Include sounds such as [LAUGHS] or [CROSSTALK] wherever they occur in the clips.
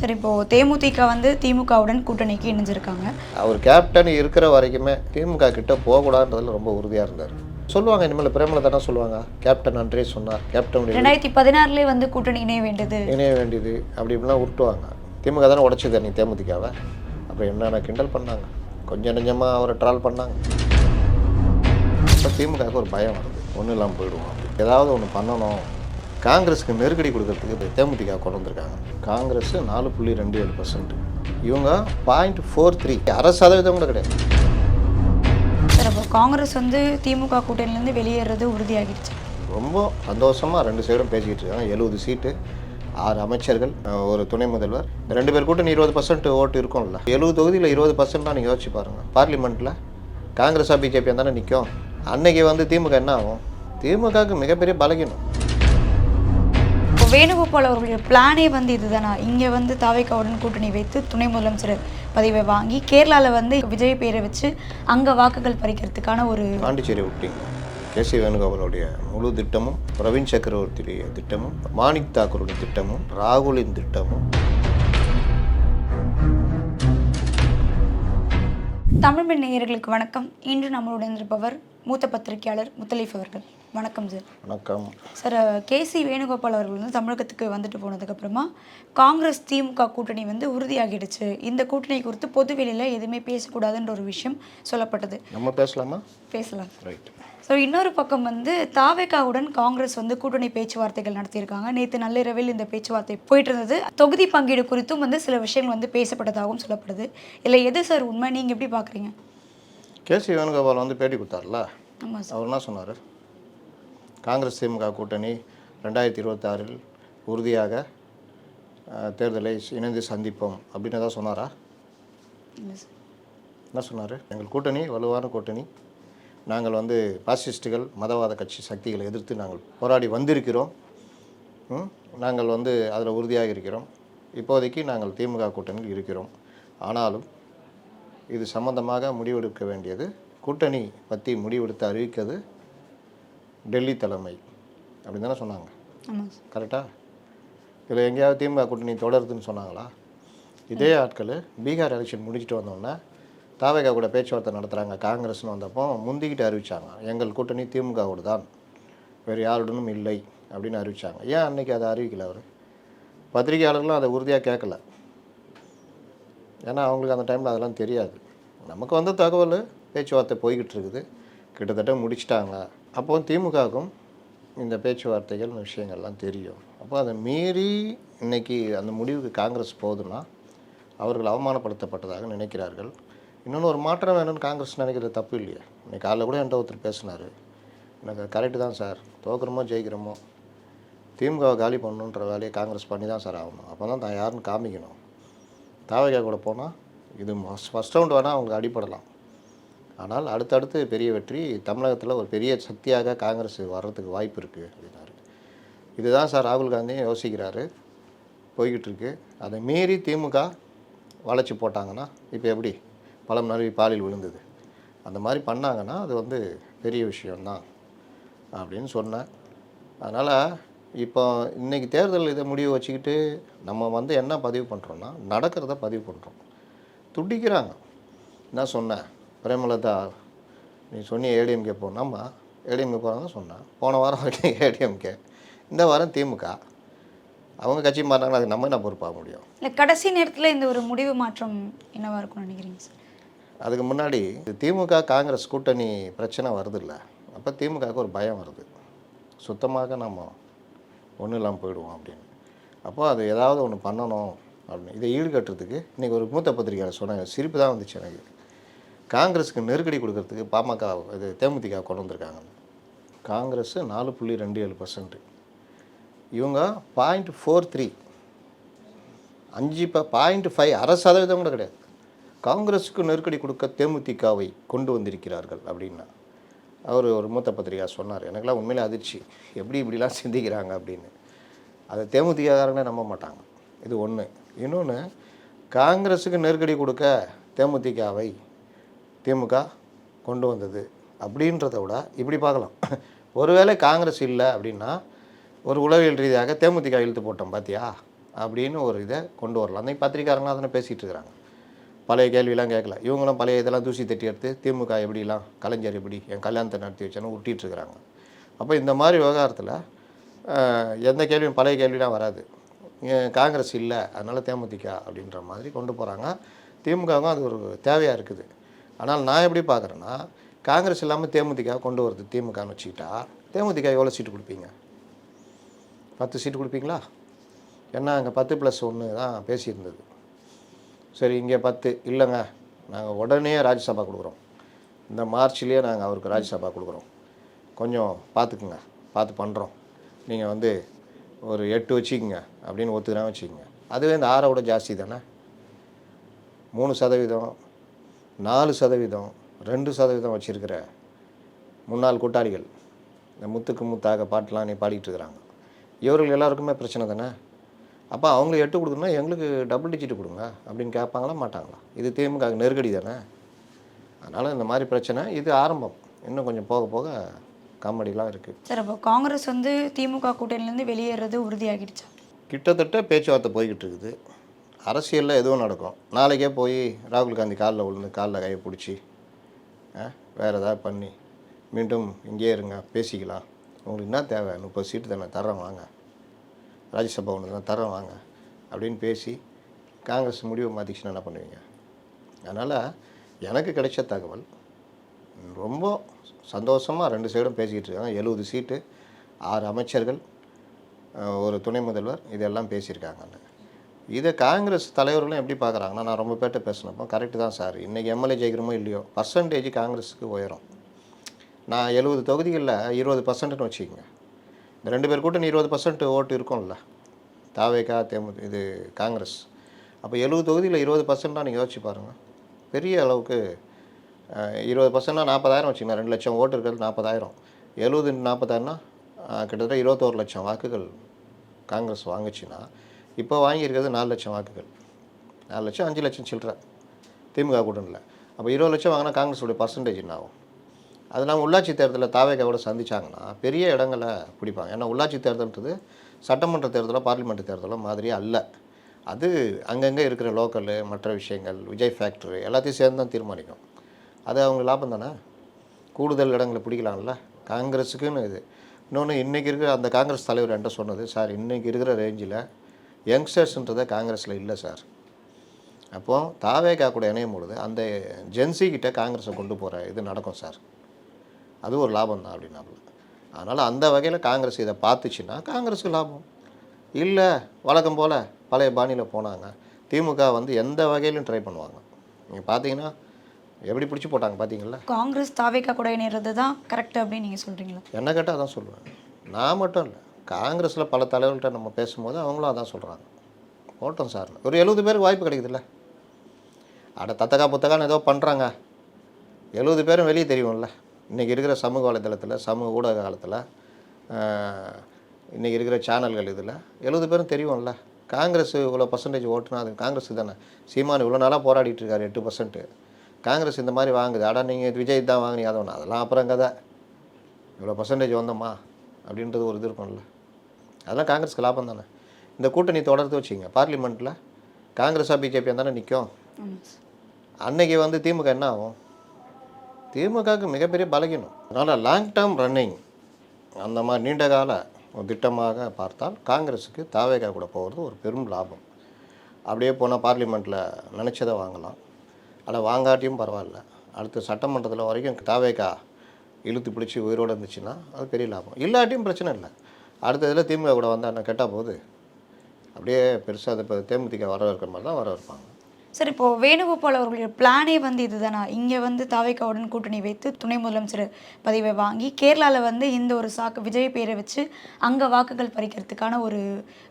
சரி இப்போ தேமுதிக வந்து திமுகவுடன் கூட்டணிக்கு இணைஞ்சிருக்காங்க. அவர் கேப்டன் இருக்கிற வரைக்குமே திமுக கிட்ட போகக்கூடாதுன்றதுல ரொம்ப உறுதியாக இருந்தார். சொல்லுவாங்க இனிமேல் பிரேமலதா சொல்லுவாங்க? கேப்டன் அன்றே சொன்னார். கேப்டன் ரெண்டாயிரத்தி பதினாறுலேயே வந்து கூட்டணி இணைய வேண்டியது. இணைய வேண்டியது அப்படி இப்படிலாம் உருட்டுவாங்க. திமுக தானே உடச்சது நீ தேமுதிகாவை. அப்புறம் என்னென்ன கிண்டல் பண்ணாங்க? கொஞ்சம் நெஞ்சமாக அவரை ட்ரால் பண்ணாங்க. இப்போ திமுகவுக்கு ஒரு பயம் வருது. ஒன்றும் இல்லாமல் போயிடுவோம். ஏதாவது ஒன்று பண்ணணும். காங்கிரஸுக்கு நெருக்கடி கொடுக்கறதுக்கு தேமுதிக கொண்டு வந்திருக்காங்க. காங்கிரஸ் நாலு புள்ளி ரெண்டு ஏழு பர்சன்ட் இவங்க பாயிண்ட் ஃபோர் த்ரீ அரை சதவீதம் கூட கிடையாது. சார் அப்போ காங்கிரஸ் வந்து திமுக கூட்டணியிலேருந்து வெளியேறது உறுதியாகிடுச்சு. ரொம்ப சந்தோஷமாக ரெண்டு சைடும் பேசிக்கிட்டு இருக்காங்க. எழுபது சீட்டு ஆறு அமைச்சர்கள் ஒரு துணை முதல்வர். ரெண்டு பேர் கூட்டணி இருபது பர்சன்ட் ஓட்டு இருக்கும்ல. எழுபது தொகுதியில் இருபது பர்சன்ட்லாம் நீங்கள் யோசிச்சு பாருங்கள் பார்லிமெண்ட்டில் காங்கிரஸாக பிஜேபி தானே நிற்கும் அன்னைக்கு வந்து திமுக என்ன ஆகும்? திமுகவுக்கு மிகப்பெரிய பலகீனம். வேணுகோபால் அவர்களுடைய பிளானே வந்து இதுதானா? இங்கே வந்து தாவேக்காவுடன் கூட்டணி வைத்து துணை முதலமைச்சர் பதவியை வாங்கி கேரளாவில் வந்து விஜய் பேரை வச்சு அங்கே வாக்குகள் பறிக்கிறதுக்கான ஒரு பாண்டிச்சேரி விட்டீங்க கேசி வேணுகோபாலுடைய முழு திட்டமும் பிரவீன் சக்கரவர்த்தியுடைய திட்டமும் மாணிக் தாக்கூருடைய திட்டமும் ராகுலின் திட்டமும். தமிழ்மண் நேயர்களுக்கு வணக்கம். இன்று நம்மளுடன் இருப்பவர் மூத்த பத்திரிகையாளர் முத்தலீஃப் அவர்கள். வணக்கம் சார் வணக்கம். சார் கேசி வேணுகோபால் அவர்கள் வந்து தமிழகத்துக்கு வந்துட்டு போனதுக்கப்புறமா காங்கிரஸ் திமுக கூட்டணி வந்து உறுதியாகிடுச்சு. இந்த கூட்டணி குறித்து பொதுவெளியில் எதுவுமே பேசக்கூடாதுன்ற ஒரு விஷயம் சொல்லப்பட்டது. நம்ம பேசலாமா? பேசலாம். ரைட் ஸோ இன்னொரு பக்கம் வந்து தாவேகாவுடன் காங்கிரஸ் வந்து கூட்டணி பேச்சுவார்த்தைகள் நடத்தியிருக்காங்க. நேற்று நள்ளிரவில் இந்த பேச்சுவார்த்தை போயிட்டு இருந்தது தொகுதி பங்கீடு குறித்தும் வந்து சில விஷயங்கள் வந்து பேசப்பட்டதாகவும் சொல்லப்படுது. இல்லை எது சார் உண்மை? நீங்கள் எப்படி பார்க்குறீங்க கேசி வேணுகோபால் வந்து பேட்டி கொடுத்தார்ல. அவர் என்ன சொன்னார்? காங்கிரஸ் திமுக கூட்டணி ரெண்டாயிரத்தி இருபத்தாறில் உறுதியாக தேர்தலை இணைந்து சந்திப்போம் அப்படின்னு ஏதாவது சொன்னாரா? என்ன சொன்னார்? எங்கள் கூட்டணி வலுவான கூட்டணி. நாங்கள் வந்து பாசிஸ்டுகள் மதவாத கட்சி சக்திகளை எதிர்த்து நாங்கள் போராடி வந்திருக்கிறோம்? நாங்கள் வந்து அதில் உறுதியாக இருக்கிறோம். இப்போதைக்கு நாங்கள் திமுக கூட்டணியில் இருக்கிறோம். ஆனாலும் இது சம்பந்தமாக முடிவெடுக்க வேண்டியது. கூட்டணி பற்றி முடிவெடுத்து அறிவிக்கிறது டெல்லி தலைமை அப்படின்னு தானே சொன்னாங்க. ஆமாம் சார் கரெக்டா? இதில் எங்கேயாவது திமுக கூட்டணி தொடருதுன்னு சொன்னாங்களா? இதே ஆட்கள் பீகார் எலெக்ஷன் முடிச்சுட்டு வந்தோடனே தாவேகா கூட பேச்சுவார்த்தை நடத்துகிறாங்க காங்கிரஸ்னு வந்தப்போ முந்திக்கிட்டு அறிவிச்சாங்க எங்கள் கூட்டணி திமுகவோடு தான் வேறு யாருடனும் இல்லை அப்படின்னு அறிவிச்சாங்க. ஏன் அன்னைக்கு அதை அறிவிக்கல அவர்? பத்திரிகையாளர்களும் அதை உறுதியாக கேட்கல. ஏன்னா அவங்களுக்கு அந்த டைமில் அதெல்லாம் தெரியாது. நமக்கு வந்த தகவல் பேச்சுவார்த்தை போய்கிட்டு இருக்குது கிட்டத்தட்ட முடிச்சிட்டாங்க. அப்போது திமுகவுக்கும் இந்த பேச்சுவார்த்தைகள் விஷயங்கள்லாம் தெரியும். அப்போ அதை மீறி இன்னைக்கு அந்த முடிவுக்கு காங்கிரஸ் போகுதுன்னா அவர்கள் அவமானப்படுத்தப்பட்டதாக நினைக்கிறார்கள். இன்னொன்று ஒரு மாற்றம் வேணும்னு காங்கிரஸ் நினைக்கிறது தப்பு இல்லையே. இன்னைக்கு காலைல கூட என்கிட்ட ஒருத்தர் பேசினார். எனக்கு கரெக்டு தான் சார். தோக்குறோமோ ஜெயிக்கிறோமோ திமுகவை காலி பண்ணணுன்ற வேலையை காங்கிரஸ் பண்ணி தான் சார் ஆகணும். அப்போ தான் தான் யாருன்னு காமிக்கணும். தாவகா கூட போனால் இது ஃபஸ்ட் ரவுண்ட் வேணால் அவங்களுக்கு அடிப்படலாம் ஆனால் அடுத்தடுத்து பெரிய வெற்றி தமிழகத்தில் ஒரு பெரிய சக்தியாக காங்கிரஸ் வர்றதுக்கு வாய்ப்பு இருக்குது அப்படின்னாரு. இதுதான் சார் ராகுல் காந்தியும் யோசிக்கிறாரு. போய்கிட்டு இருக்கு அதை மீறி திமுக வளைச்சி போட்டாங்கன்னா இப்போ எப்படி? பழம் நறுவி பாலில் விழுந்தது. அந்த மாதிரி பண்ணாங்கன்னா அது வந்து பெரிய விஷயம்தான் அப்படின்னு சொன்னேன். அதனால் இப்போ இன்னைக்கு தேர்தல் இதை முடிவு வச்சுக்கிட்டு நம்ம வந்து என்ன பதிவு பண்ணுறோன்னா நடக்கிறத பதிவு பண்ணுறோம் துடிக்கிறாங்க நான் சொன்னேன் பிரேமலதா நீ சொன்னி ஏடிஎம்கே போனாம்மா ஏடிஎம்கே போகிறாங்க சொன்னேன் போன வாரம் வரைக்கும் [LAUGHS] ஏடிஎம்கே இந்த வாரம் திமுக. அவங்க கட்சி மாறினாங்கன்னா அதுக்கு நம்ம என்ன பொறுப்பாக முடியும்? இல்லை கடைசி நேரத்தில் இந்த ஒரு முடிவு மாற்றம் என்னவா இருக்கும்னு நினைக்கிறீங்க சார்? அதுக்கு முன்னாடி இது திமுக காங்கிரஸ் கூட்டணி பிரச்சனை வருதுல்ல அப்போ திமுகவுக்கு ஒரு பயம் வருது. சுத்தமாக நம்ம ஒன்றும் இல்லாமல் போயிடுவோம் அப்படின்னு. அப்போ அது ஏதாவது ஒன்று பண்ணணும் அப்படின்னு. இதை ஈடுகட்டுறதுக்கு இன்றைக்கி ஒரு மூத்த பத்திரிகையாளர் சொன்னாங்க. சிரிப்பு தான் வந்துச்சு எனக்கு. காங்கிரஸுக்கு நெருக்கடி கொடுக்கறதுக்கு பாமக இது தேமுதிக கொண்டு வந்திருக்காங்க காங்கிரஸ் நாலு புள்ளி ரெண்டு ஏழு பர்சன்ட்டு இவங்க பாயிண்ட் ஃபோர் த்ரீ அஞ்சு இப்போ பாயிண்ட் ஃபைவ் அரை சதவீதம் கூட கிடையாது. காங்கிரஸுக்கு நெருக்கடி கொடுக்க தேமுதிகவை கொண்டு வந்திருக்கிறார்கள் அப்படின்னா அவர் ஒரு மூத்த பத்திரிகா சொன்னார். எனக்கெல்லாம் உண்மையிலே அதிர்ச்சி. எப்படி இப்படிலாம் சிந்திக்கிறாங்க அப்படின்னு. அதை தேமுதிககாரங்களே நம்ப மாட்டாங்க. இது ஒன்று இன்னொன்று காங்கிரஸுக்கு நெருக்கடி கொடுக்க தேமுதிகவை திமுக கொண்டு வந்தது. அப்படின்றத விட இப்படி பார்க்கலாம். ஒருவேளை காங்கிரஸ் இல்லை அப்படின்னா ஒரு உளவியல் ரீதியாக தேமுதிக இழுத்து போட்டோம் பார்த்தியா அப்படின்னு ஒரு இதை கொண்டு வரலாம். அந்த பத்திரிக்காரங்களாம் அதனை பேசிகிட்டு இருக்கிறாங்க. பழைய கேள்வியெல்லாம் கேட்கல. இவங்களும் பழைய இதெல்லாம் தூசி தட்டி எடுத்து திமுக எப்படிலாம் கலைஞர் எப்படி என் கல்யாணத்தை நடத்தி வச்சேன்னு உருட்டிட்டு இருக்கிறாங்க. அப்போ இந்த மாதிரி விவகாரத்தில் எந்த கேள்வியும் பழைய கேள்விலாம் வராது. காங்கிரஸ் இல்லை அதனால் தேமுதிக அப்படின்ற மாதிரி கொண்டு போகிறாங்க திமுகவும் அது ஒரு தேவையாக இருக்குது. ஆனால் நான் எப்படி பார்க்குறேன்னா காங்கிரஸ் இல்லாமல் தேமுதிக கொண்டு வருது திமுகன்னு வச்சுக்கிட்டா தேமுதிக எவ்வளோ சீட்டு கொடுப்பீங்க? பத்து சீட்டு கொடுப்பீங்களா? ஏன்னா அங்கே பத்து ப்ளஸ் ஒன்று தான் பேசியிருந்தது. சரி இங்கே பத்து. இல்லைங்க நாங்கள் உடனே ராஜ்யசபா கொடுக்குறோம். இந்த மார்ச்லேயே நாங்கள் அவருக்கு ராஜ்யசபா கொடுக்குறோம். கொஞ்சம் பார்த்துக்குங்க பார்த்து பண்ணுறோம் நீங்கள் வந்து ஒரு எட்டு வச்சுக்கோங்க அப்படின்னு ஒத்துக்கிறாங்க வச்சுக்கோங்க. அதுவே இந்த ஆறை விட ஜாஸ்தி தானே? மூணு சதவீதம் நாலு சதவீதம் ரெண்டு சதவீதம் வச்சுருக்கிற முன்னாள் கூட்டாளிகள். இந்த முத்துக்கு முத்தாக பாட்டெலாம் நீ பாடிக்கிட்டு இருக்கிறாங்க. இவர்கள் எல்லாருக்குமே பிரச்சனை தானே? அப்போ அவங்களுக்கு எட்டு கொடுக்கணும்னா எங்களுக்கு டபுள் டிஜிட் கொடுங்க அப்படின்னு கேட்பாங்களா மாட்டாங்களா? இது திமுக நெருக்கடி தானே? அதனால் இந்த மாதிரி பிரச்சனை இது ஆரம்பம். இன்னும் கொஞ்சம் போக போக காமெடிலாம் இருக்குது சார் அப்போ காங்கிரஸ் வந்து திமுக கூட்டணியிலேருந்து வெளியேறது உறுதியாகிடுச்சா? கிட்டத்தட்ட பேச்சுவார்த்தை போய்கிட்டு இருக்குது. அரசியலில் எதுவும் நடக்கும். நாளைக்கே போய் ராகுல் காந்தி காலில் விழுந்து காலில் கையை பிடிச்சி வேறு ஏதாவது பண்ணி மீண்டும் இங்கேயே இருங்க பேசிக்கலாம். உங்களுக்கு என்ன தேவை? முப்பது சீட்டு தானே தரேன் வாங்க. ராஜ்யசபா ஒன்று தான் தரேன் வாங்க. அப்படின்னு பேசி காங்கிரஸ் முடிவு மாற்றிச்சுன்னா என்ன பண்ணுவீங்க? அதனால் எனக்கு கிடைச்ச தகவல் ரொம்ப சந்தோஷமாக ரெண்டு சைடும் பேசிக்கிட்டு இருக்காங்க. எழுபது சீட்டு ஆறு அமைச்சர்கள் ஒரு துணை முதல்வர் இதெல்லாம் பேசியிருக்காங்கன்னு இதை காங்கிரஸ் தலைவர்களும் எப்படி பார்க்குறாங்கன்னா நான் ரொம்ப பேர்ட்ட பேசினப்போ கரெக்டு தான் சார். இன்றைக்கி எம்எல்ஏ ஜெயிக்கிறோமோ இல்லையோ பர்சன்டேஜ் காங்கிரஸுக்கு உயரும். நான் எழுபது தொகுதிகளில் இருபது பர்சன்ட்னு வச்சுக்கோங்க. இந்த ரெண்டு பேர் கூட்டணி இருபது பர்சன்ட் ஓட்டு இருக்கும்ல. தாவேகா தேமு இது காங்கிரஸ். அப்போ எழுபது தொகுதியில் இருபது பர்சன்ட்னா நீங்கள் யோசிச்சு பாருங்கள் பெரிய அளவுக்கு இருபது பர்சன்ட்னா நாற்பதாயிரம் வச்சுக்கலாம் ரெண்டு லட்சம் ஓட்டு இருக்கிறது நாற்பதாயிரம். எழுபது நாற்பதாயிரம்னா கிட்டத்தட்ட இருபத்தோரு லட்சம் வாக்குகள் காங்கிரஸ் வாங்குச்சுன்னா இப்போ வாங்கியிருக்கிறது நாலு லட்சம் வாக்குகள். நாலு லட்சம் அஞ்சு லட்சம் சில்லற திமுக கூட்டணியில். அப்போ இருபது லட்சம் வாங்கினா காங்கிரஸோடைய பர்சன்டேஜ் என்ன ஆகும்? அது இல்லாமல் உள்ளாட்சி தேர்தலில் தாவேக்காவோட சந்திச்சாங்கன்னா பெரிய இடங்களை பிடிப்பாங்க. ஏன்னா உள்ளாட்சி தேர்தல்ன்றது சட்டமன்ற தேர்தலோ பார்லிமெண்ட் தேர்தலோ மாதிரியே அல்ல. அது அங்கங்கே இருக்கிற லோக்கலு மற்ற விஷயங்கள் விஜய் ஃபேக்ட்ரி எல்லாத்தையும் சேர்ந்து தான் தீர்மானிக்கும். அது அவங்க லாபம் தானே? கூடுதல் இடங்களை பிடிக்கலாம்ல. காங்கிரஸுக்குன்னு இது. இன்னொன்று இன்றைக்கி இருக்கிற அந்த காங்கிரஸ் தலைவர் என்கிட்ட சொன்னது சார் இன்றைக்கி இருக்கிற ரேஞ்சில் யங்ஸ்டர்ஸ்ன்றதை காங்கிரஸில் இல்லை சார். அப்போது தாவேகா கூட இணையும் பொழுது அந்த ஜென்சிக்கிட்ட காங்கிரஸை கொண்டு போகிற இது நடக்கும் சார். அது ஒரு லாபம் தான் அப்படின்னாப்புல அதனால் அந்த வகையில் காங்கிரஸ் இதை பார்த்துச்சுன்னா காங்கிரஸுக்கு லாபம். இல்லை வழக்கம் போல் பழைய பாணியில் போனாங்க. திமுக வந்து எந்த வகையிலும் ட்ரை பண்ணுவாங்க. நீங்கள் பார்த்தீங்கன்னா எப்படி பிடிச்சி போட்டாங்க பார்த்தீங்களா காங்கிரஸ் தாவேக்கா கூட இணைறது தான் கரெக்ட் அப்படின்னு நீங்கள் சொல்கிறீங்களா என்ன கேட்டால் அதான் சொல்லுவேன். நான் மட்டும் இல்லை காங்கிரஸில் பல தலைவர்கள்ட்ட நம்ம பேசும்போது அவங்களும் அதான் சொல்கிறாங்க போட்டோம் சார். ஒரு எழுபது பேருக்கு வாய்ப்பு கிடைக்குதுல்ல? அட தத்தக்கா புத்தகான்னு ஏதோ பண்ணுறாங்க எழுபது பேரும் வெளியே தெரியும்ல. இன்றைக்கி இருக்கிற சமூக வலைதளத்தில் சமூக ஊடக காலத்தில் இன்றைக்கி இருக்கிற சேனல்கள் இதில் எழுபது பேரும் தெரியும்ல. காங்கிரஸ் இவ்வளோ பர்சன்டேஜ் ஓட்டுனா அது காங்கிரஸ் தானே? சீமான் இவ்வளோ நாளாக போராடிட்டு இருக்காரு எட்டு பர்சன்ட்டு காங்கிரஸ் இந்த மாதிரி வாங்குது. அடா நீங்கள் விஜய் தான் வாங்கினீங்க. அதை ஒன்று அதெல்லாம் அப்புறம் கதை. இவ்வளோ பர்சன்டேஜ் வந்தோமா? அப்படின்றது ஒரு இது இருக்கும்ல. அதெல்லாம் காங்கிரஸ்க்கு லாபம் தானே. இந்த கூட்டணி தொடர்ந்து வச்சுங்க பார்லிமெண்ட்டில் காங்கிரஸாக பிஜேபி தானே நிற்கும் அன்னைக்கு வந்து திமுக என்ன ஆகும்? திமுகவுக்கு மிகப்பெரிய பலகீனம். அதனால் லாங் டேர்ம் ரன்னிங் அந்த மாதிரி நீண்ட கால திட்டமாக பார்த்தால் காங்கிரஸுக்கு தாவேகா கூட போகிறது ஒரு பெரும் லாபம். அப்படியே போனால் பார்லிமெண்ட்டில் நினச்சதை வாங்கலாம். ஆனால் வாங்காட்டியும் பரவாயில்ல. அடுத்த சட்டமன்றத்தில் வரைக்கும் தாவேகா இழுத்து பிடிச்சி உயிரோடு இருந்துச்சுன்னா அது பெரிய லாபம். இல்லாட்டியும் பிரச்சனை இல்லை. அடுத்த இதில் திமுக கூட வந்தால் என்ன கெட்டால் போகுது? அப்படியே பெருசாக அது இப்போ தேமுதிக வர இருக்கிற மாதிரி தான் வர வைப்பாங்க சார் இப்போ வேணுகோபால் அவர்களுடைய பிளானே வந்து இதுதானா? இங்கே வந்து தாவேக்காவுடன் கூட்டணி வைத்து துணை முதலமைச்சர் பதவியை வாங்கி கேரளாவில் வந்து இந்த ஒரு சாக்கு விஜய் பேரை வச்சு அங்கே வாக்குகள் பறிக்கிறதுக்கான ஒரு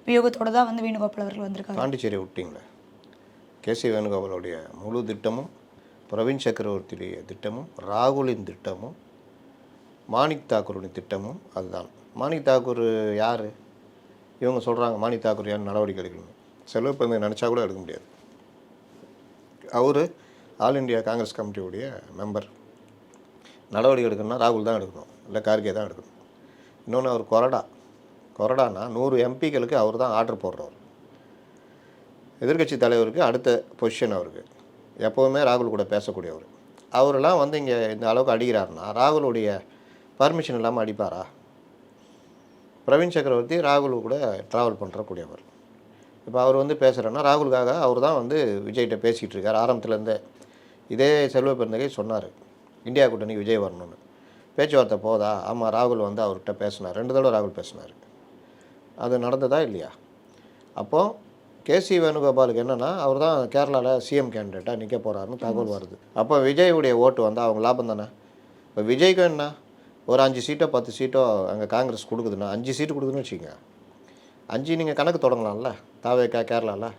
வியோகத்தோட தான் வந்து வேணுகோபால் அவர்கள் வந்திருக்காங்க பாண்டிச்சேரி விட்டீங்களே? கேசி வேணுகோபாலுடைய முழு திட்டமும் பிரவீன் சக்கரவர்த்தியுடைய திட்டமும் ராகுலின் திட்டமும் மாணிக் தாக்கூருடைய திட்டமும் அதுதான். மாணிக் தாக்கூர் யார்? இவங்க சொல்கிறாங்க மாணிக் தாக்கூர் யார் நடவடிக்கை எடுக்கணும் செலவு பண்ணி நினச்சா கூட எடுக்க முடியாது. அவர் ஆல் இந்தியா காங்கிரஸ் கமிட்டியுடைய மெம்பர். நடவடிக்கை எடுக்கணும்னா ராகுல் தான் எடுக்கணும் இல்லை கார்கே தான் எடுக்கணும். இன்னொன்று அவர் கொரடா கொரடானா நூறு எம்பிக்களுக்கு அவர் தான் ஆர்டர் போடுறவர். எதிர்க்கட்சி தலைவருக்கு அடுத்த பொசிஷன் அவருக்கு. எப்போவுமே ராகுல் கூட பேசக்கூடியவர். அவரெல்லாம் வந்து இங்கே இந்த அளவுக்கு அடிக்கிறாருன்னா ராகுலுடைய பர்மிஷன் இல்லாமல் அடிப்பாரா? பிரவீன் சக்கரவர்த்தி ராகுல் கூட ட்ராவல் பண்ணுறக்கூடியவர் இப்போ அவர் வந்து பேசுகிறேன்னா ராகுலுக்காக அவர் தான் வந்து விஜய்கிட்ட பேசிகிட்டு இருக்கார். ஆரம்பத்துலேருந்தே இதே செல்வ பெருந்தகை சொன்னார். இந்தியா கூட்டணிக்கு விஜய் வரணும்னு. பேச்சுவார்த்தை போதா? ஆமாம் ராகுல் வந்து அவர்கிட்ட பேசினார். ரெண்டு தடவை ராகுல் பேசினார். அது நடந்ததா இல்லையா? அப்போது கேசி வேணுகோபாலுக்கு என்னென்னா அவர் தான் கேரளாவில் சிஎம் கேண்டிடேட்டாக நிற்க போகிறாருன்னு தகவல் வருது. அப்போ விஜயுடைய ஓட்டு வந்தால் அவங்க லாபம் தானே? இப்போ விஜய்க்கு என்ன? ஒரு அஞ்சு சீட்டோ பத்து சீட்டோ அங்கே காங்கிரஸ் கொடுக்குதுன்னா அஞ்சு சீட்டு கொடுக்குதுன்னு வச்சுக்கோங்க. அஞ்சு நீங்கள் கணக்கு தொடங்கலாம்ல தாவேக்கா கேரளாவில்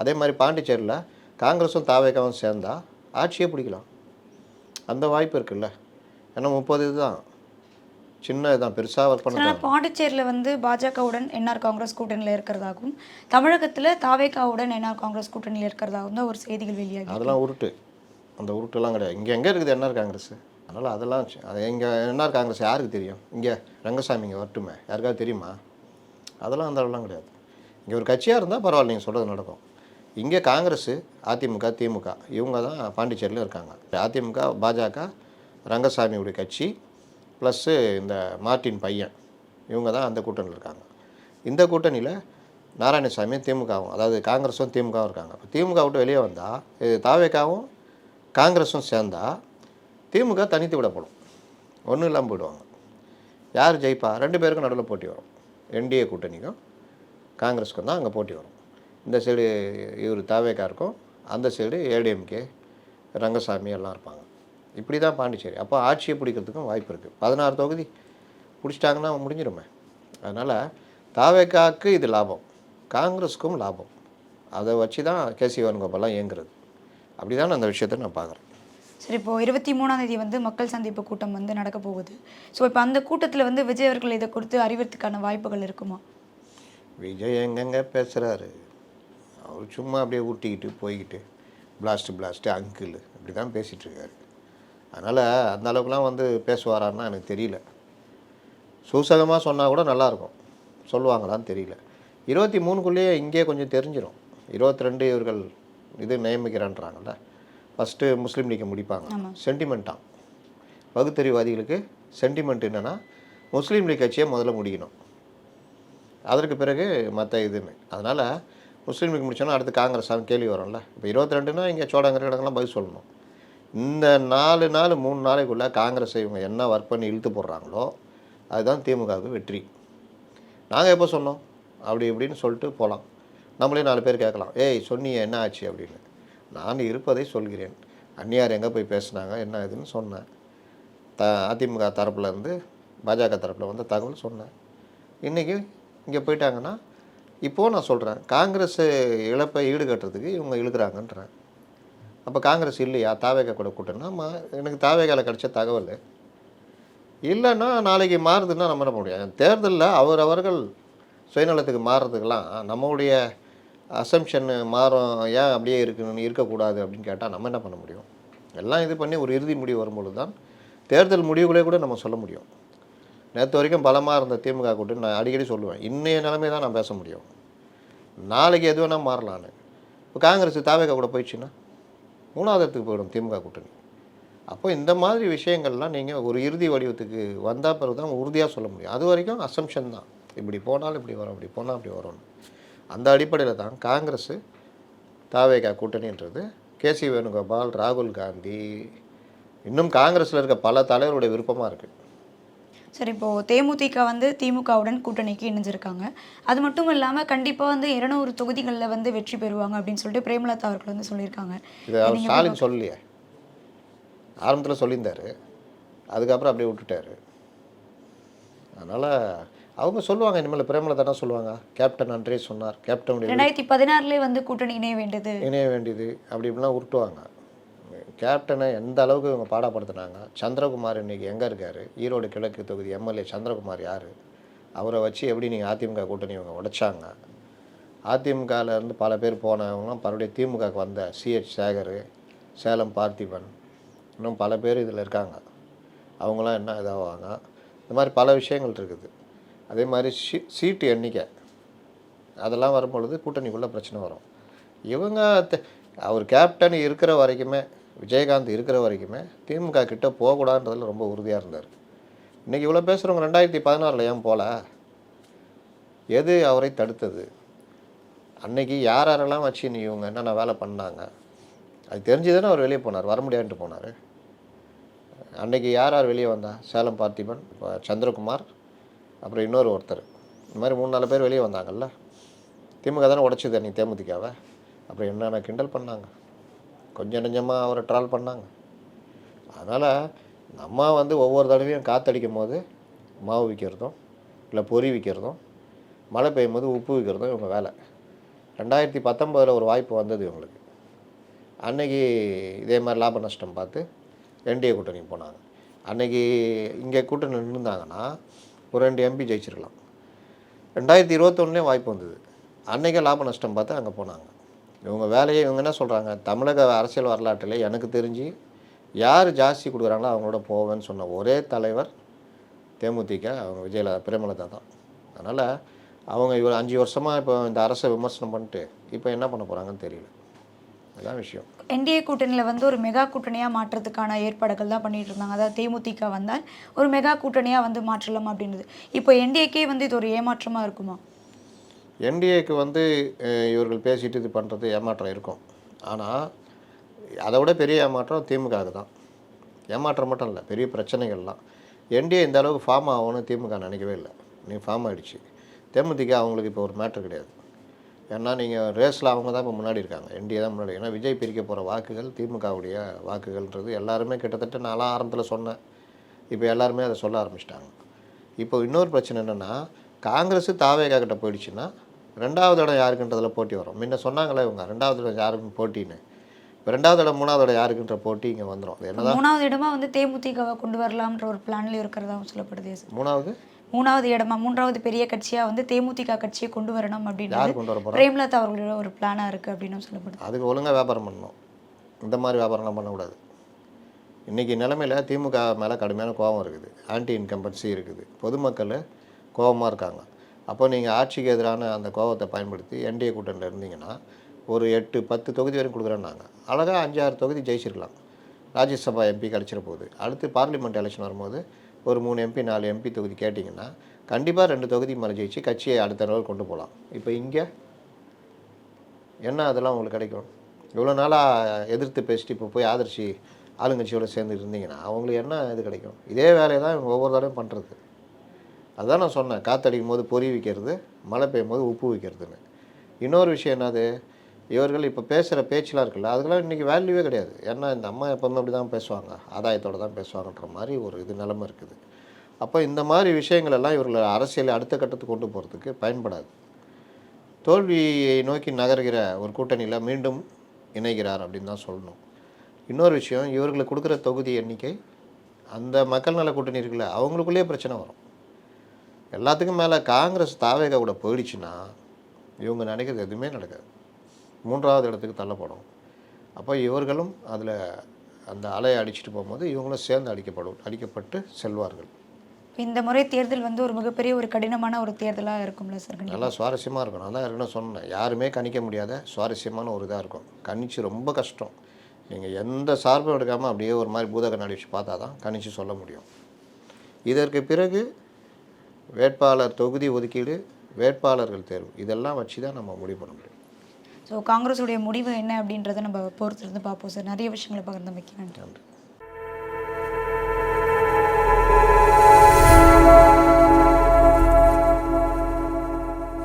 அதே மாதிரி பாண்டிச்சேரியில் காங்கிரஸும் தாவேக்காவும் சேர்ந்தா ஆட்சியே பிடிக்கலாம். அந்த வாய்ப்பு இருக்குல்ல. ஏன்னா முப்பது இதுதான். சின்ன இதுதான் பெருசாக ஒர்க் பண்ண பாண்டிச்சேரியில் வந்து பாஜகவுடன் என்ஆர் காங்கிரஸ் கூட்டணியில் இருக்கிறதாகவும் தமிழகத்தில் தாவேகாவுடன் என்ஆர் காங்கிரஸ் கூட்டணியில் இருக்கிறதாகவும் தான் ஒரு செய்திகள் வெளியாகி அதெல்லாம் உருட்டு. அந்த உருட்டுலாம் கிடையாது. இங்கே எங்கே இருக்குது என்ஆர் காங்கிரஸ்? அதனால் அதெல்லாம் அது இங்கே என்ஆர் காங்கிரஸ் யாருக்கு தெரியும்? இங்கே ரங்கசாமி இங்கே வரட்டுமே. யாருக்காவது தெரியுமா? அதெல்லாம் அந்த அளவுலாம் கிடையாது. இங்கே ஒரு கட்சியாக இருந்தால் பரவாயில்ல நீங்கள் சொல்கிறது நடக்கும். இங்கே காங்கிரஸ் அதிமுக திமுக இவங்க தான் பாண்டிச்சேரியில் இருக்காங்க. அதிமுக பாஜக ரங்கசாமியுடைய கட்சி ப்ளஸ்ஸு இந்த மார்ட்டின் பையன். இவங்க தான் அந்த கூட்டணியில் இருக்காங்க. இந்த கூட்டணியில் நாராயணசாமி திமுகவும் அதாவது காங்கிரஸும் திமுகவும் இருக்காங்க. இப்போ திமுக விட்டு வெளியே வந்தால் இது தாவேக்காவும் காங்கிரஸும் சேர்ந்தால் திமுக தனித்து விடப்படும். ஒன்றும் இல்லாமல் போயிடுவாங்க. யார் ஜெயிப்பா? ரெண்டு பேருக்கும் நடுவில் போட்டி வரும். என்டிஏ கூட்டணிக்கும் காங்கிரஸுக்கும் தான் அங்கே போட்டி வரும். இந்த சைடு இவர் தாவேக்கா இருக்கும் அந்த சைடு ஏடிஎம்கே ரங்கசாமி எல்லாம் இருப்பாங்க. இப்படி தான் பாண்டிச்சேரி. அப்போ ஆட்சியை பிடிக்கிறதுக்கும் வாய்ப்பு இருக்குது பதினாறு தொகுதி பிடிச்சிட்டாங்கன்னா முடிஞ்சிருமே. அதனால் தாவேக்காவுக்கு இது லாபம். காங்கிரஸுக்கும் லாபம். அதை வச்சு தான் கேசி வேணுகோபாலாம் இயங்குறது. அப்படி தான் அந்த விஷயத்தை நான் பார்க்குறேன். சரி இப்போ இருபத்தி மூணாம் தேதி வந்து மக்கள் சந்திப்பு கூட்டம் வந்து நடக்க போகுது. ஸோ இப்போ அந்த கூட்டத்தில் வந்து விஜய் அவர்கள் இதை குறித்து அறிவதற்கான வாய்ப்புகள் இருக்குமா? விஜய் எங்கெங்க பேசுகிறாரு அவர் சும்மா அப்படியே ஊட்டிக்கிட்டு போய்கிட்டு பிளாஸ்ட் பிளாஸ்ட்டு அங்கிள் இப்படி தான் பேசிகிட்டு இருக்காரு. அதனால் அந்த அளவுக்குலாம் வந்து பேசுவாரான்னா எனக்கு தெரியல. சூசகமாக சொன்னால் கூட நல்லாயிருக்கும் சொல்லுவாங்களான்னு தெரியல. இருபத்தி மூணுக்குள்ளேயே இங்கேயே கொஞ்சம் தெரிஞ்சிடும் இருபத்தி ரெண்டு இவர்கள் இது நியமிக்கிறேன்றாங்கல்ல. ஃபஸ்ட்டு முஸ்லீம் லீக்கை முடிப்பாங்க. சென்டிமெண்ட்டாக பகுத்தறிவாதிகளுக்கு சென்டிமெண்ட் என்னென்னா முஸ்லீம் லீக் கட்சியை முதல்ல முடிக்கணும். அதற்கு பிறகு மற்ற இதுன்னு. அதனால் முஸ்லீம் லீக் முடிச்சோன்னா அடுத்து காங்கிரஸ் கேள்வி வரும்ல. இப்போ இருபத்தி ரெண்டுனா இங்கே சோடாங்கிற இடங்கள்லாம் பதில் சொல்லணும். இந்த நாலு நாள் மூணு நாளைக்குள்ளே காங்கிரஸ் இவங்க என்ன ஒர்க் பண்ணி இழுத்து போடுறாங்களோ அதுதான் திமுகவுக்கு வெற்றி. நாங்கள் எப்போ சொன்னோம்? அப்படி இப்படின்னு சொல்லிட்டு போகலாம் நம்மளே நாலு பேர் கேட்கலாம். ஏய் சொன்னீங்க என்ன ஆச்சு? அப்படின்னு. நான் இருப்பதை சொல்கிறேன். அந்நியார் எங்கே போய் பேசுனாங்க? என்ன இதுன்னு சொன்னேன். த அதிமுக தரப்புலேருந்து பாஜக தரப்பில் வந்து தகவல் சொன்னேன். இன்றைக்கி இங்கே போயிட்டாங்கன்னா இப்போது நான் சொல்கிறேன் காங்கிரஸ் இழப்பை ஈடுகட்டுறதுக்கு இவங்க இழுக்கிறாங்கன்றேன். அப்போ காங்கிரஸ் இல்லையா? தாவேகா கூட கூட்டம்னா ஆமாம் எனக்கு தாவேகாவில் கிடைச்ச தகவல். இல்லைன்னா நாளைக்கு மாறுதுன்னா நம்ம என்ன பண்ண முடியும்? தேர்தலில் அவர் அவர்கள் சுயநலத்துக்கு மாறுறதுக்கெல்லாம் நம்மளுடைய அசம்ஷன் மாறும். ஏன் அப்படியே இருக்குன்னு இருக்கக்கூடாது அப்படின்னு கேட்டால் நம்ம என்ன பண்ண முடியும்? எல்லாம் இது பண்ணி ஒரு இறுதி முடிவு வரும்பொழுது தான் தேர்தல் முடிவுகளே கூட நம்ம சொல்ல முடியும். நேற்று வரைக்கும் பலமாக இருந்த திமுக கூட்டணி நான் அடிக்கடி சொல்லுவேன். இன்றைய நிலைமை தான் நான் பேச முடியும். நாளைக்கு எது வேணால் மாறலான்னு. இப்போ காங்கிரஸ் தாவேக்கா கூட போயிடுச்சுன்னா? மூணாவது இடத்துக்கு போயிடும் திமுக கூட்டணி. அப்போ இந்த மாதிரி விஷயங்கள்லாம் நீங்கள் ஒரு இறுதி வடிவத்துக்கு வந்தால் பிறகு தான் உறுதியாக சொல்ல முடியும். அது வரைக்கும் அசம்ஷன் தான். இப்படி போனாலும் இப்படி வரும் இப்படி போனால் அப்படி வரும்னு. அந்த அடிப்படையில் தான் காங்கிரஸ் தாவேகா கூட்டணின்றது கேசி வேணுகோபால் ராகுல் காந்தி இன்னும் காங்கிரஸில் இருக்க பல தலைவருடைய விருப்பமாக இருக்குது சரி இப்போ தேமுதிக வந்து திமுகவுடன் கூட்டணிக்கு இணைஞ்சிருக்காங்க. அது மட்டும் இல்லாமல் கண்டிப்பாக வந்து இருநூறு தொகுதிகளில் வந்து வெற்றி பெறுவாங்க அப்படின்னு சொல்லிட்டு பிரேமலதா அவர்கள் வந்து சொல்லியிருக்காங்க. ஸ்டாலின் சொல்லலையே. ஆரம்பத்தில் சொல்லியிருந்தாரு. அதுக்கப்புறம் அப்படியே விட்டுட்டாரு. அதனால் அவங்க சொல்லுவாங்க இனிமேல் பிரேமலதா தான் சொல்லுவாங்க. கேப்டன் அன்றே சொன்னார். கேப்டனுடைய ரெண்டாயிரத்தி பதினாறுலேயே வந்து கூட்டணி இணைய வேண்டியது. இணைய வேண்டியது அப்படி இப்படிலாம் உருட்டுவாங்க. கேப்டனை எந்த அளவுக்கு இவங்க பாடப்படுத்தினாங்க? சந்திரகுமார் இன்னைக்கு எங்கே இருக்கார்? ஈரோடு கிழக்கு தொகுதி எம்எல்ஏ சந்திரகுமார் யார்? அவரை வச்சு எப்படி நீங்கள் அதிமுக கூட்டணி இவங்க உடைச்சாங்க? அதிமுகலேருந்து பல பேர் போனவங்களாம் மறுபடியும் திமுகவுக்கு வந்த சிஹெச் சேகர் சேலம் பார்த்திபன் இன்னும் பல பேர் இதில் இருக்காங்க. அவங்களாம் என்ன இதாகுவாங்க இந்த மாதிரி பல விஷயங்கள் இருக்குது. அதே மாதிரி சீ சீட்டு எண்ணிக்கை. அதெல்லாம் வரும்பொழுது கூட்டணிக்குள்ளே பிரச்சனை வரும். இவங்க அவர் கேப்டன் இருக்கிற வரைக்குமே விஜயகாந்த் இருக்கிற வரைக்குமே திமுக கிட்ட போகக்கூடாதுன்றதில் ரொம்ப உறுதியாக இருந்தார். இன்றைக்கி இவ்வளோ பேசுகிறவங்க ரெண்டாயிரத்தி பதினாறில் ஏன் போகல எது அவரை தடுத்தது? அன்னைக்கு யார் யாரெல்லாம் வச்சு நீ இவங்க என்னென்ன வேலை பண்ணாங்க? அது தெரிஞ்சுதானே அவர் வெளியே போனார் வர முடியாதுன்ட்டு போனார். அன்னைக்கு யார் யார் வெளியே வந்தா? சேலம் பார்த்திபன் இப்போ சந்திரகுமார் அப்புறம் இன்னொரு ஒருத்தர். இந்த மாதிரி மூணு நாலு பேர் வெளியே வந்தாங்கல்ல. திமுக தானே உடச்சிது அன்றைக்கி தேமுதிகாவை. அப்புறம் என்னென்ன கிண்டல் பண்ணாங்க? கொஞ்சம் நெஞ்சமாக அவரை ட்ரால் பண்ணாங்க. அதனால் நம்ம வந்து ஒவ்வொரு தடவையும் காத்தடிக்கும் போது மாவு விற்கிறதும் இல்லை பொறி விற்கிறதும் மழை பெய்யும் போது உப்பு விற்கிறதும் இவங்க வேலை. ரெண்டாயிரத்தி பத்தொம்போதில் ஒரு வாய்ப்பு வந்தது இவங்களுக்கு. அன்னைக்கு இதே மாதிரி லாப நஷ்டம் பார்த்து என்டிஏ கூட்டணி போனாங்க. அன்னைக்கு இங்கே கூட்டணி நின்றுந்தாங்கன்னா ஒரு ரெண்டு எம்பி ஜெயிச்சிருக்கலாம். ரெண்டாயிரத்தி இருபத்தொன்னுலேயும் வாய்ப்பு வந்தது. அன்றைக்கே லாப நஷ்டம் பார்த்து அங்கே போனாங்க. இவங்க வேலையை இவங்க என்ன சொல்கிறாங்க தமிழக அரசியல் வரலாற்றில் எனக்கு தெரிஞ்சு யார் ஜாஸ்தி கொடுக்குறாங்களோ அவங்களோட போவேன்னு சொன்ன ஒரே தலைவர் தேமுதிக அவங்க விஜயலா பிரேமலதா தான். அதனால் அவங்க இவர் அஞ்சு வருஷமாக இப்போ இந்த அரசை விமர்சனம் பண்ணிட்டு இப்போ என்ன பண்ண போகிறாங்கன்னு தெரியல. அதான் விஷயம். என்டிஏ கூட்டணியில் வந்து ஒரு மெகா கூட்டணியாக மாற்றுறதுக்கான ஏற்பாடுகள் தான் பண்ணிட்டு இருந்தாங்க. அதாவது தேமுதிக வந்தால் ஒரு மெகா கூட்டணியாக வந்து மாற்றலாம் அப்படின்றது. இப்போ என்டிஏக்கே வந்து இது ஒரு ஏமாற்றமாக இருக்குமா? என்டிஏக்கு வந்து இவர்கள் பேசிட்டு இது பண்ணுறது ஏமாற்றம் இருக்கும். ஆனால் அதை விட பெரிய ஏமாற்றம் திமுகவுக்கு தான். ஏமாற்றம் மட்டும் இல்லை பெரிய பிரச்சனைகள்லாம். என்டிஏ இந்த அளவுக்கு ஃபார்ம் ஆகும்னு திமுக நினைக்கவே இல்லை. நீ ஃபார்ம் ஆகிடுச்சு தேமுதிக அவங்களுக்கு இப்போ ஒரு மேட்ரு கிடையாது. ஏன்னா நீங்கள் ரேஸில் அவங்க தான் இப்போ முன்னாடி இருக்காங்க. என்டிஏ தான் முன்னாடி. ஏன்னா விஜய் பிரிக்க போகிற வாக்குகள் திமுகவுடைய வாக்குகள்ன்றது எல்லாருமே கிட்டத்தட்ட நான்லாம் ஆரம்பத்தில் சொன்னேன். இப்போ எல்லாருமே அதை சொல்ல ஆரம்பிச்சிட்டாங்க. இப்போ இன்னொரு பிரச்சனை என்னென்னா காங்கிரஸ் தாவேகா கிட்ட போயிடுச்சுன்னா ரெண்டாவது இடம் யாருக்குன்றதுல போட்டி வரும். முன்ன சொன்னாங்களே இவங்க ரெண்டாவது இடம் யாருக்குன்னு போட்டின்னு. இப்போ ரெண்டாவது இடம் மூணாவது இடம் யாருக்குன்ற போட்டி இங்கே வந்துடும் என்னதான்? மூணாவது இடமா வந்து தேமுதிகவை கொண்டு வரலாம்ன்ற ஒரு பிளான்ல இருக்கிறதாவும் சொல்லப்படுது மூணாவது? மூணாவது இடமா மூன்றாவது பெரிய கட்சியாக வந்து தேமுதிக கட்சியை கொண்டு வரணும் போகிறா பிரேமலதா அவர்களோட ஒரு பிளானாக இருக்குது அப்படின்னு சொல்லப்படுது. அதுக்கு ஒழுங்காக வியாபாரம் பண்ணணும். இந்த மாதிரி வியாபாரம்லாம் பண்ணக்கூடாது. இன்றைக்கி நிலமையில் திமுக மேலே கடுமையான கோபம் இருக்குது. ஆன்டி இன்கம்பன்சி இருக்குது. பொதுமக்கள் கோபமாக இருக்காங்க. அப்போ நீங்கள் ஆட்சிக்கு எதிரான அந்த கோபத்தை பயன்படுத்தி என்டிஏ கூட்டணியில் இருந்தீங்கன்னா ஒரு எட்டு பத்து தொகுதி வரைக்கும் கொடுக்குறேன்னாங்க. அழகாக அஞ்சாறு தொகுதி ஜெயிச்சிருக்கலாம். ராஜ்யசபா எம்பி கிடச்சிட போகுது. அடுத்து பார்லிமெண்ட் எலெக்ஷன் வரும்போது ஒரு மூணு எம்பி நாலு எம்பி தொகுதி கேட்டிங்கன்னா கண்டிப்பாக ரெண்டு தொகுதி மேலே ஜெயிச்சு கட்சியை அடுத்த லெவல் கொண்டு போகலாம். இப்போ இங்கே என்ன அதெல்லாம் உங்களுக்கு கிடைக்கும்? இவ்வளோ நாளாக எதிர்த்து பேசிட்டு இப்போ போய் ஆதரிச்சு ஆளுங்கட்சியோட சேர்ந்து இருந்தீங்கன்னா அவங்களுக்கு என்ன இது கிடைக்கும்? இதே வேலையை தான் ஒவ்வொரு தடவையும் பண்ணுறது அதான் நான் சொன்னேன் காத்தடிக்கும் போது பொறி வைக்கிறது மழை பெய்யும் போது உப்பு வைக்கிறதுன்னு. இன்னொரு விஷயம் என்னது? இவர்கள் இப்போ பேசுகிற பேச்செலாம் இருக்குல்ல அதுக்கெல்லாம் இன்றைக்கி வேல்யூவே கிடையாது. ஏன்னா இந்த அம்மா எப்போவுமே அப்படி தான் பேசுவாங்க. ஆதாயத்தோடு தான் பேசுவாங்கன்ற மாதிரி ஒரு இது நிலமை இருக்குது. அப்போ இந்த மாதிரி விஷயங்கள் எல்லாம் இவர்களை அரசியலை அடுத்த கட்டத்துக்கு கொண்டு போகிறதுக்கு பயன்படாது. தோல்வியை நோக்கி நகர்கிற ஒரு கூட்டணியில் மீண்டும் இணைகிறார் அப்படின்னு தான் சொல்லணும். இன்னொரு விஷயம் இவர்களுக்கு கொடுக்குற தொகுதி எண்ணிக்கை அந்த மக்கள் நல கூட்டணி இருக்குல்ல அவங்களுக்குள்ளேயே பிரச்சனை வரும். எல்லாத்துக்கும் மேலே காங்கிரஸ் தாவேகா கூட போயிடுச்சுன்னா இவங்க நினைக்கிறது எதுவுமே நடக்காது. மூன்றாவது இடத்துக்கு தள்ளப்படும். அப்போ இவர்களும் அதில் அந்த அலையை அடிச்சிட்டு போகும்போது இவங்களும் சேர்ந்து அடிக்கப்படும் அடிக்கப்பட்டு செல்வார்கள். இந்த முறை தேர்தல் வந்து ஒரு மிகப்பெரிய ஒரு கடினமான ஒரு தேர்தலாக இருக்கும்ல சார். நல்லா சுவாரஸ்யமாக இருக்கும். நான் தான் சொன்னேன். யாருமே கணிக்க முடியாத சுவாரஸ்யமான ஒரு இதாக இருக்கும். கணிச்சு ரொம்ப கஷ்டம். நீங்கள் எந்த சார்பும் எடுக்காமல் அப்படியே ஒரு மாதிரி பூத கண்ணாடி வச்சு பார்த்தா தான் கணிச்சு சொல்ல முடியும். இதற்கு பிறகு வேட்பாளர் தொகுதி ஒதுக்கீடு வேட்பாளர்கள் தேர்வு. இதெல்லாம் வச்சு தான் நம்ம முடிவு பண்ண முடியும். ஸோ காங்கிரஸுடைய முடிவு என்ன அப்படின்றத நம்ம பொறுத்திருந்து பார்ப்போம் சார் நிறைய விஷயங்களை பகிர்ந்தமைக்கு நன்றி.